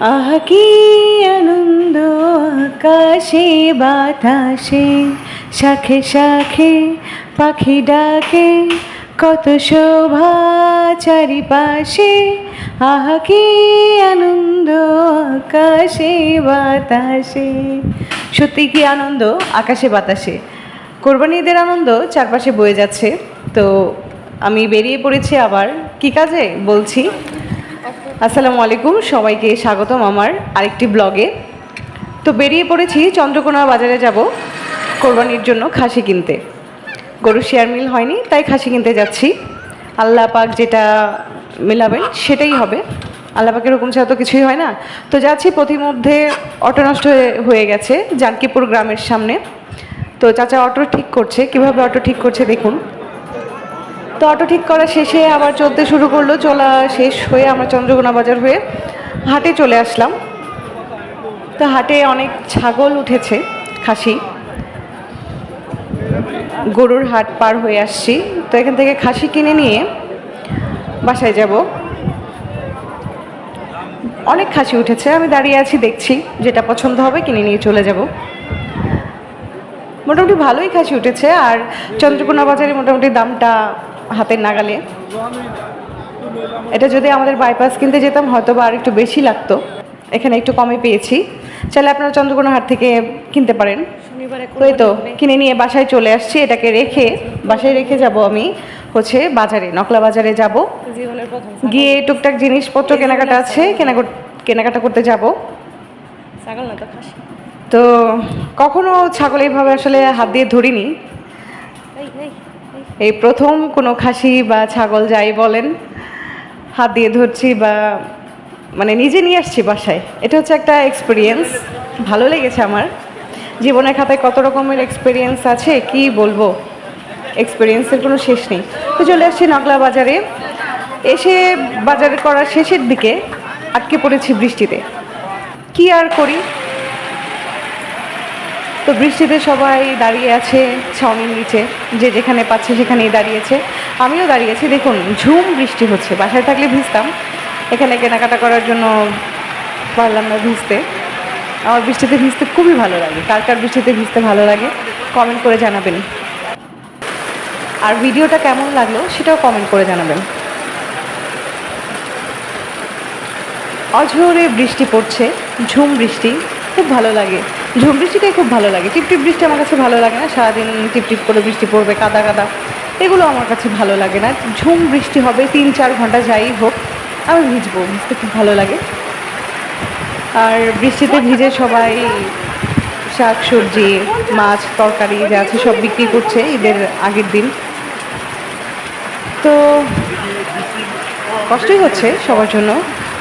আহ কি আনন্দ আকাশে, বাতাসে, শাখে শাখে পাখি ডাকে, কত শোভা চারিপাশে। আহ কি আনন্দ আকাশে, বাতাসে। সত্যি কি আনন্দ? আকাশে, বাতাসে। কোরবানিদের আনন্দ চারপাশে বয়ে যাচ্ছে। তো আমি বেরিয়ে পড়েছি আবার। কি কাজে? বলছি। আসসালামু আলাইকুম, সবাইকে স্বাগতম আমার আরেকটি ব্লগে। তো বেরিয়ে পড়েছি চন্দ্রকোনা বাজারে যাব কোরবানির জন্য খাসি কিনতে। গরু শেয়ার মিল হয়নি, তাই খাসি কিনতে যাচ্ছি। আল্লাহ পাক যেটা মেলাবেন সেটাই হবে। আল্লাহ পাকের হুকুম ছাড়া তো কিছুই হয় না। তো যাচ্ছি প্রতিমধ্যে অটো নষ্ট হয়ে- হয়ে গেছে, জানকিপুর গ্রামের সামনে। তো চাচা অটো ঠিক করছে, কীভাবে অটো ঠিক করছে দেখুন। তো অটো ঠিক করা শেষে আবার চলতে শুরু করল, চলা শেষ হয়ে আমরা চন্দ্রকোনা বাজার হয়ে হাটে চলে আসলাম। তো হাটে অনেক ছাগল উঠেছে, খাসি। গরুর হাট পার হয়ে আসছি। তো এখান থেকে খাসি কিনে নিয়ে বাসায় যাব। অনেক খাসি উঠেছে, আমি দাঁড়িয়ে আছি, দেখছি যেটা পছন্দ হবে, কিনে নিয়ে চলে যাব। মোটামুটি ভালোই খাসি উঠেছে, আর চন্দ্রকোনা বাজারে মোটামুটি দামটা হাতের নাগালে। এটা যদি আমাদের বাইপাস কিনতে যেতাম হয়তো বা আর একটু বেশি লাগতো। এখানে একটু কমে পেয়েছি। চাইলে আপনারা চন্দ্রকোনা হাট থেকে কিনতে পারেন। এই তো কিনে নিয়ে বাসায় চলে আসছি। এটাকে রেখে বাসায় রেখে যাব আমি হচ্ছে বাজারে নকলা বাজারে যাব। গিয়ে টুকটাক জিনিসপত্র কেনাকাটা আছে কেনাকাটা কেনাকাটা করতে যাব। তো কখনো ছাগল এইভাবে আসলে হাত দিয়ে ধরিনি। এই। প্রথম কোনো খাসি বা ছাগল যাই বলেন, হাত দিয়ে ধরছি বা মানে নিজে নিয়ে আসছি বাসায়। এটা হচ্ছে একটা এক্সপিরিয়েন্স ভালো লেগেছে আমার। জীবনের খাতায় কত রকমের এক্সপিরিয়েন্স আছে, কি বলব? এক্সপিরিয়েন্সের কোনো শেষ নেই। তো চলে আসছি নকলা বাজারে। এসে বাজার করার শেষের দিকে আটকে পড়েছি বৃষ্টিতে। কি আর করি? তো বৃষ্টিতে সবাই দাঁড়িয়ে আছে ছাউনির নিচে, যে যেখানে পাচ্ছে সেখানেই দাঁড়িয়েছে। আমিও দাঁড়িয়েছি, দেখুন, ঝুম বৃষ্টি হচ্ছে, বাসায় থাকলে ভিজতাম। এখানে কেনাকাটা করার জন্য পারলাম না ভিজতে। আমার বৃষ্টিতে ভিজতে খুবই ভালো লাগে, কার কার বৃষ্টিতে ভিজতে ভালো লাগে কমেন্ট করে জানাবেন। আর ভিডিওটা কেমন লাগল সেটাও কমেন্ট করে জানাবেন। অঝোরে বৃষ্টি পড়ছে, ঝুম বৃষ্টি, খুব ভালো লাগে। ঝুম বৃষ্টিটাই খুব ভালো লাগে। টিপটিপ বৃষ্টি আমার কাছে ভালো লাগে না। সারাদিন টিপটিপ করে বৃষ্টি পড়বে, কাদা কাদা। এগুলো আমার কাছে ভালো লাগে না। ঝুম বৃষ্টি হবে, তিন, চার ঘণ্টা যাই হোক, আমি ভিজবো, ভিজতে খুব ভালো লাগে। আর বৃষ্টিতে ভিজে সবাই শাক, সবজি, মাছ, তরকারি যা আছে সব বিক্রি করছে ঈদের আগের দিন। তো কষ্টই হচ্ছে সবার জন্য।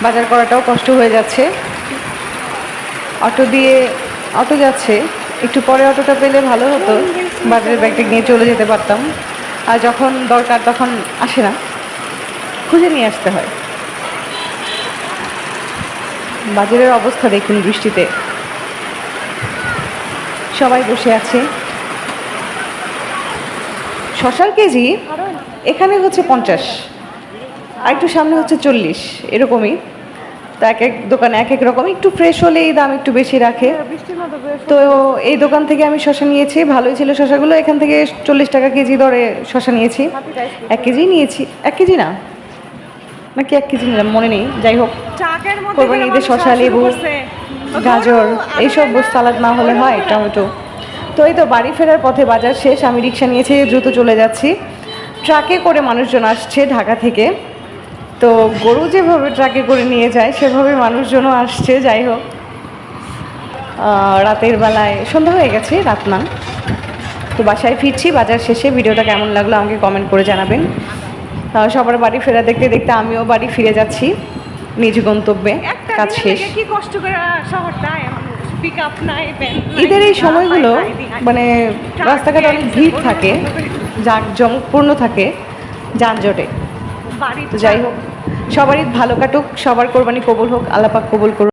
বাজার করাটাও কষ্ট হয়ে যাচ্ছে। অটো দিয়ে অটো যাচ্ছে। একটু পরে অটোটা পেলে ভালো হতো। বাজারের ব্যাগটা নিয়ে চলে যেতে পারতাম। আর যখন দরকার তখন আসে না। খুঁজে নিয়ে আসতে হয়। বাজারের অবস্থা দেখুন বৃষ্টিতে। সবাই বসে আছে। শশার কেজি এখানে হচ্ছে পঞ্চাশ, আর একটু সামনে হচ্ছে চল্লিশ, এরকমই। তো এক এক দোকানে এক এক রকম। একটু ফ্রেশ হলে এই দাম একটু বেশি রাখে। বেশ তো এই দোকান থেকে আমি শশা নিয়েছি। ভালোই ছিল শশাগুলো এখান থেকে চল্লিশ টাকা কেজি দরে শশা নিয়েছি। এক কেজি নিয়েছি। এক কেজি না? নাকি এক কেজি নিলাম মনে নেই। যাই হোক কোরবানি ঈদে শশা লেবু গাজর এইসব সালাদ না হলে হয় টমেটো তো এই তো বাড়ি ফেরার পথে বাজার শেষ। আমি রিক্সা নিয়েছি দ্রুত চলে যাচ্ছি। ট্রাকে করে মানুষজন আসছে ঢাকা থেকে। তো গরু যেভাবে ট্রাকে করে নিয়ে যায় সেভাবে মানুষজনও আসছে যাই হোক। রাতের বেলায় সন্ধ্যা হয়ে গেছে রাত না। তো বাসায় ফিরছি বাজার শেষে। ভিডিওটা কেমন লাগল আমাকে কমেন্ট করে জানাবেন। সবার বাড়ি ফেরা দেখতে দেখতে আমিও বাড়ি ফিরে যাচ্ছি নিজ গন্তব্যে কাজ শেষ। কি কষ্ট করে শহরটায় ঈদের এই সময়গুলো। মানে রাস্তাঘাটে অনেক ভিড় থাকে জাঁকজমকপূর্ণ থাকে যানজটে। তো যাই হোক। সবারই ভালো কাটুক সবার কোরবানি কবুল হোক আল্লাপাক কবুল করুন